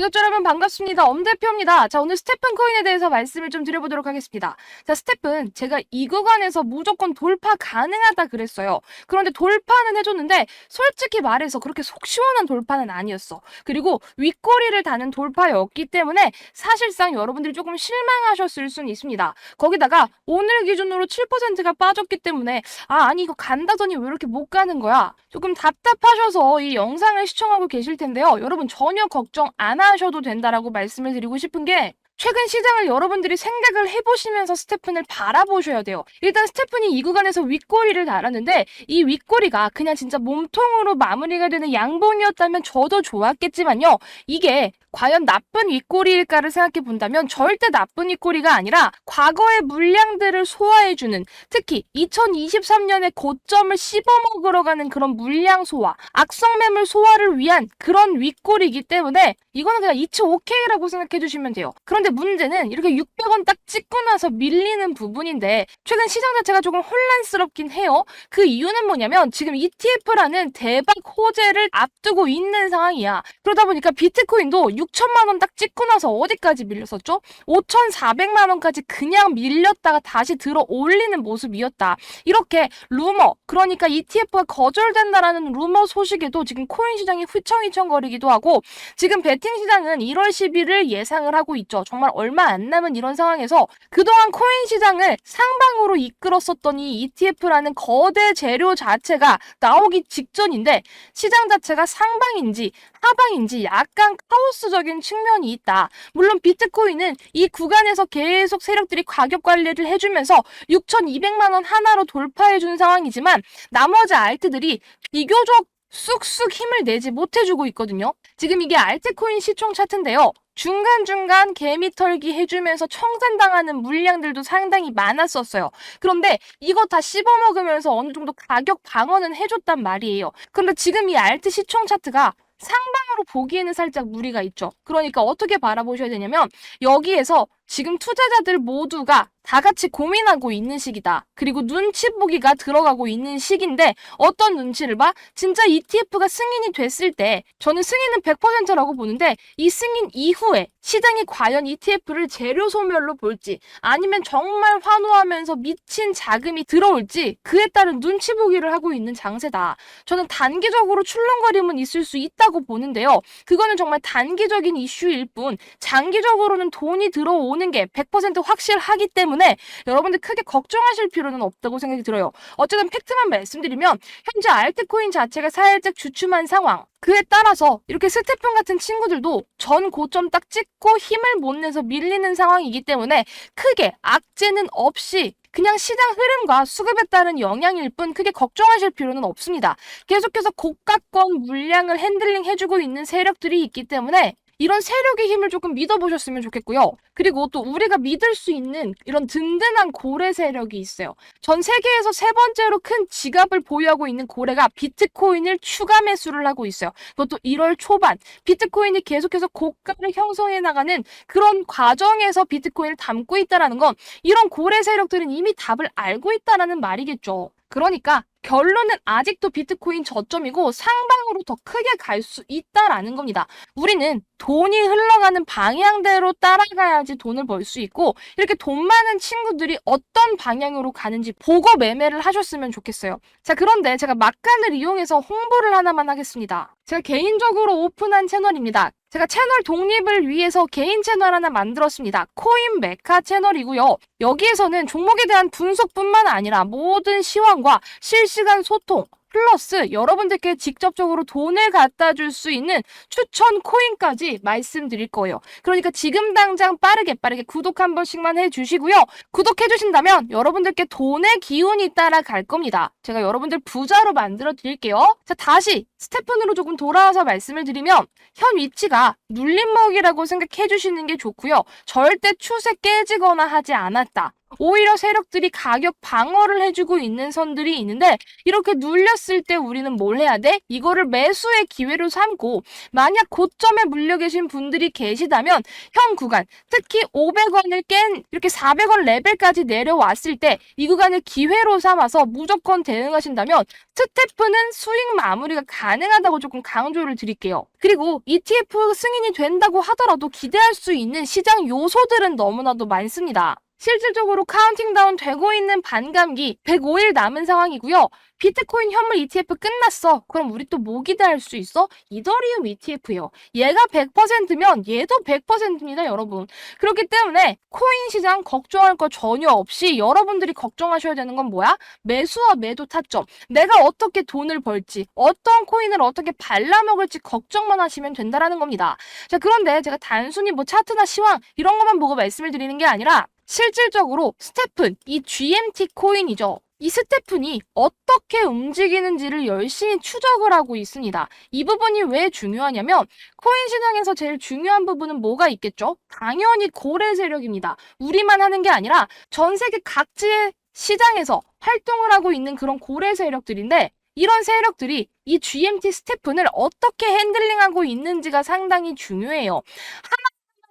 구독자 여러분 반갑습니다. 엄 대표입니다. 자, 오늘 스테픈 코인에 대해서 말씀을 좀 드려보도록 하겠습니다. 자, 스테픈 제가 이 구간에서 무조건 돌파 가능하다 그랬어요. 그런데 돌파는 해줬는데 솔직히 말해서 그렇게 속 시원한 돌파는 아니었어. 그리고 윗꼬리를 다는 돌파였기 때문에 사실상 여러분들이 조금 실망하셨을 수는 있습니다. 거기다가 오늘 기준으로 7%가 빠졌기 때문에 아, 아니 이거 간다더니 왜 이렇게 못 가는 거야? 조금 답답하셔서 이 영상을 시청하고 계실 텐데요. 여러분 전혀 걱정 안 하 셔도 된다라고 말씀을 드리고 싶은 게 최근 시장을 여러분들이 생각을 해보시면서 스테픈을 바라보셔야 돼요. 일단 스테픈이 이 구간에서 윗꼬리를 달았는데 이 윗꼬리가 그냥 진짜 몸통으로 마무리가 되는 양봉이었다면 저도 좋았겠지만요. 이게 과연 나쁜 윗꼬리일까를 생각해 본다면 절대 나쁜 윗꼬리가 아니라 과거의 물량들을 소화해주는 특히 2023년의 고점을 씹어먹으러 가는 그런 물량 소화, 악성 매물 소화를 위한 그런 윗꼬리이기 때문에 이거는 그냥 이츠 오케이라고 생각해 주시면 돼요. 그런데 문제는 이렇게 600원 딱 찍고 나서 밀리는 부분인데 최근 시장 자체가 조금 혼란스럽긴 해요. 그 이유는 뭐냐면 지금 ETF라는 대박 호재를 앞두고 있는 상황이야. 그러다 보니까 비트코인도 6천만 원 딱 찍고 나서 어디까지 밀렸었죠? 5,400만 원까지 그냥 밀렸다가 다시 들어 올리는 모습이었다. 이렇게 루머, 그러니까 ETF가 거절된다라는 루머 소식에도 지금 코인 시장이 휘청휘청거리기도 하고 지금 베팅 시장은 1월 10일을 예상을 하고 있죠. 정말 얼마 안 남은 이런 상황에서 그동안 코인 시장을 상방으로 이끌었었던 이 ETF라는 거대 재료 자체가 나오기 직전인데 시장 자체가 상방인지 하방인지 약간 카오스 적인 측면이 있다. 물론 비트코인은 이 구간에서 계속 세력들이 가격 관리를 해주면서 6,200만 원 하나로 돌파해준 상황이지만 나머지 알트들이 비교적 쑥쑥 힘을 내지 못해주고 있거든요. 지금 이게 알트코인 시총 차트인데요. 중간중간 개미 털기 해주면서 청산당하는 물량들도 상당히 많았었어요. 그런데 이거 다 씹어먹으면서 어느 정도 가격 방어는 해줬단 말이에요. 그런데 지금 이 알트 시총 차트가 상방으로 보기에는 살짝 무리가 있죠. 그러니까 어떻게 바라보셔야 되냐면 여기에서 지금 투자자들 모두가 다 같이 고민하고 있는 시기다. 그리고 눈치 보기가 들어가고 있는 시기인데 어떤 눈치를 봐? 진짜 ETF가 승인이 됐을 때 저는 승인은 100%라고 보는데 이 승인 이후에 시장이 과연 ETF를 재료 소멸로 볼지 아니면 정말 환호하면서 미친 자금이 들어올지 그에 따른 눈치 보기를 하고 있는 장세다. 저는 단기적으로 출렁거림은 있을 수 있다고 보는데요. 그거는 정말 단기적인 이슈일 뿐 장기적으로는 돈이 들어오는 게 100% 확실하기 때문에 여러분들 크게 걱정하실 필요는 없다고 생각이 들어요. 어쨌든 팩트만 말씀드리면 현재 알트코인 자체가 살짝 주춤한 상황. 그에 따라서 이렇게 스테픈 같은 친구들도 전 고점 딱 찍고 힘을 못 내서 밀리는 상황이기 때문에 크게 악재는 없이 그냥 시장 흐름과 수급에 따른 영향일 뿐 크게 걱정하실 필요는 없습니다. 계속해서 고가권 물량을 핸들링 해주고 있는 세력들이 있기 때문에 이런 세력의 힘을 조금 믿어보셨으면 좋겠고요. 그리고 또 우리가 믿을 수 있는 이런 든든한 고래 세력이 있어요. 전 세계에서 세 번째로 큰 지갑을 보유하고 있는 고래가 비트코인을 추가 매수를 하고 있어요. 그것도 1월 초반 비트코인이 계속해서 고가를 형성해 나가는 그런 과정에서 비트코인을 담고 있다라는 건 이런 고래 세력들은 이미 답을 알고 있다라는 말이겠죠. 그러니까 결론은 아직도 비트코인 저점이고 상방으로 더 크게 갈 수 있다라는 겁니다. 우리는 돈이 흘러가는 방향대로 따라가야지 돈을 벌 수 있고 이렇게 돈 많은 친구들이 어떤 방향으로 가는지 보고 매매를 하셨으면 좋겠어요. 자, 그런데 제가 막간을 이용해서 홍보를 하나만 하겠습니다. 제가 개인적으로 오픈한 채널입니다. 제가 채널 독립을 위해서 개인 채널 하나 만들었습니다. 코인 메카 채널이고요. 여기에서는 종목에 대한 분석뿐만 아니라 모든 시황과 실 시간 소통, 플러스 여러분들께 직접적으로 돈을 갖다 줄 수 있는 추천 코인까지 말씀드릴 거예요. 그러니까 지금 당장 빠르게 빠르게 구독 한 번씩만 해주시고요. 구독해 주신다면 여러분들께 돈의 기운이 따라갈 겁니다. 제가 여러분들 부자로 만들어 드릴게요. 자, 다시 스테픈으로 조금 돌아와서 말씀을 드리면 현 위치가 눌림목이라고 생각해 주시는 게 좋고요. 절대 추세 깨지거나 하지 않았다. 오히려 세력들이 가격 방어를 해주고 있는 선들이 있는데 이렇게 눌렸을 때 우리는 뭘 해야 돼? 이거를 매수의 기회로 삼고 만약 고점에 물려 계신 분들이 계시다면 현 구간 특히 500원을 깬 이렇게 400원 레벨까지 내려왔을 때 이 구간을 기회로 삼아서 무조건 대응하신다면 스태프는 수익 마무리가 가능하다고 조금 강조를 드릴게요. 그리고 ETF 승인이 된다고 하더라도 기대할 수 있는 시장 요소들은 너무나도 많습니다. 실질적으로 카운팅다운 되고 있는 반감기 105일 남은 상황이고요. 비트코인 현물 ETF 끝났어. 그럼 우리 또 뭐 기대할 수 있어? 이더리움 ETF요. 얘가 100%면 얘도 100%입니다, 여러분. 그렇기 때문에 코인 시장 걱정할 거 전혀 없이 여러분들이 걱정하셔야 되는 건 뭐야? 매수와 매도 타점. 내가 어떻게 돈을 벌지, 어떤 코인을 어떻게 발라먹을지 걱정만 하시면 된다라는 겁니다. 자, 그런데 제가 단순히 뭐 차트나 시황 이런 것만 보고 말씀을 드리는 게 아니라 실질적으로 스테픈, 이 GMT 코인이죠. 이 스테픈이 어떻게 움직이는지를 열심히 추적을 하고 있습니다. 이 부분이 왜 중요하냐면 코인 시장에서 제일 중요한 부분은 뭐가 있겠죠? 당연히 고래 세력입니다. 우리만 하는 게 아니라 전 세계 각지의 시장에서 활동을 하고 있는 그런 고래 세력들인데 이런 세력들이 이 GMT 스테픈을 어떻게 핸들링하고 있는지가 상당히 중요해요.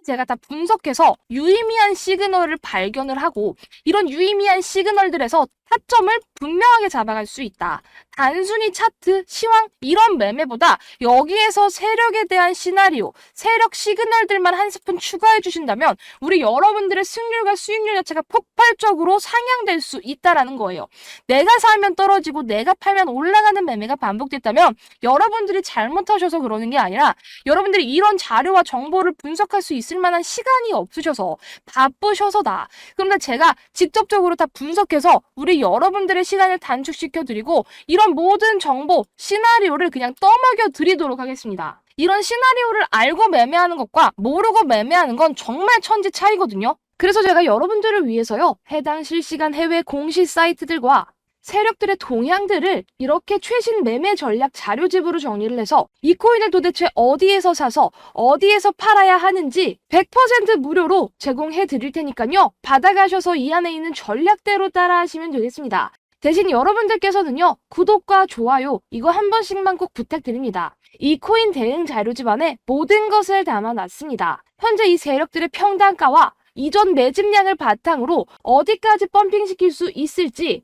제가 다 분석해서 유의미한 시그널을 발견을 하고 이런 유의미한 시그널들에서 타점을 분명하게 잡아갈 수 있다. 단순히 차트, 시황 이런 매매보다 여기에서 세력에 대한 시나리오, 세력 시그널들만 한 스푼 추가해 주신다면 우리 여러분들의 승률과 수익률 자체가 폭발적으로 상향될 수 있다라는 거예요. 내가 사면 떨어지고 내가 팔면 올라가는 매매가 반복됐다면 여러분들이 잘못하셔서 그러는 게 아니라 여러분들이 이런 자료와 정보를 분석할 수 있을 만한 시간이 없으셔서 바쁘셔서다. 그런데 제가 직접적으로 다 분석해서 우리 여러분들의 시간을 단축시켜 드리고 이런 모든 정보, 시나리오를 그냥 떠먹여 드리도록 하겠습니다. 이런 시나리오를 알고 매매하는 것과 모르고 매매하는 건 정말 천지 차이거든요. 그래서 제가 여러분들을 위해서요, 해당 실시간 해외 공시 사이트들과 세력들의 동향들을 이렇게 최신 매매 전략 자료집으로 정리를 해서 이 코인을 도대체 어디에서 사서 어디에서 팔아야 하는지 100% 무료로 제공해 드릴 테니까요. 받아가셔서 이 안에 있는 전략대로 따라 하시면 되겠습니다. 대신 여러분들께서는요, 구독과 좋아요, 이거 한 번씩만 꼭 부탁드립니다. 이 코인 대응 자료집 안에 모든 것을 담아놨습니다. 현재 이 세력들의 평단가와 이전 매집량을 바탕으로 어디까지 펌핑시킬 수 있을지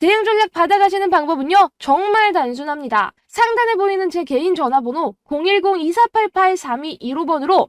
대응 전략 받아가시는 방법은요, 정말 단순합니다. 상단에 보이는 제 개인 전화번호 010-2488-3215번으로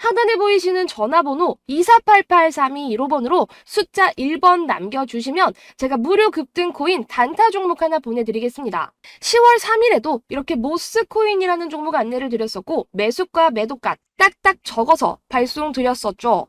하단에 보이시는 전화번호 2488-3215번으로 숫자 1번 남겨주시면 제가 무료 급등 코인 단타 종목 하나 보내드리겠습니다. 10월 3일에도 이렇게 모스 코인이라는 종목 안내를 드렸었고 매수가 매도가 딱딱 적어서 발송 드렸었죠.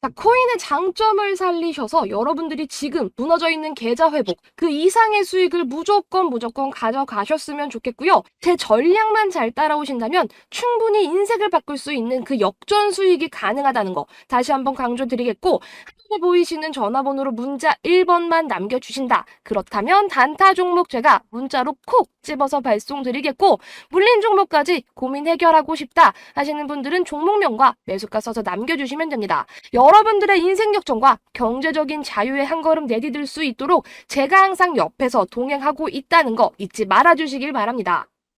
자, 코인의 장점을 살리셔서 여러분들이 지금 무너져 있는 계좌 회복, 그 이상의 수익을 무조건 무조건 가져가셨으면 좋겠고요. 제 전략만 잘 따라오신다면 충분히 인생을 바꿀 수 있는 그 역전 수익이 가능하다는 거 다시 한번 강조드리겠고, 하단에 보이시는 전화번호로 문자 1번만 남겨주신다. 그렇다면 단타 종목 제가 문자로 콕 집어서 발송드리겠고, 물린 종목까지 고민 해결하고 싶다 하시는 분들은 종목명과 매수가 써서 남겨주시면 됩니다. 여러분들의 인생 역전과 경제적인 자유의 한 걸음 내디딜 수 있도록 제가 항상 옆에서 동행하고 있다는 거 잊지 말아주시길 바랍니다.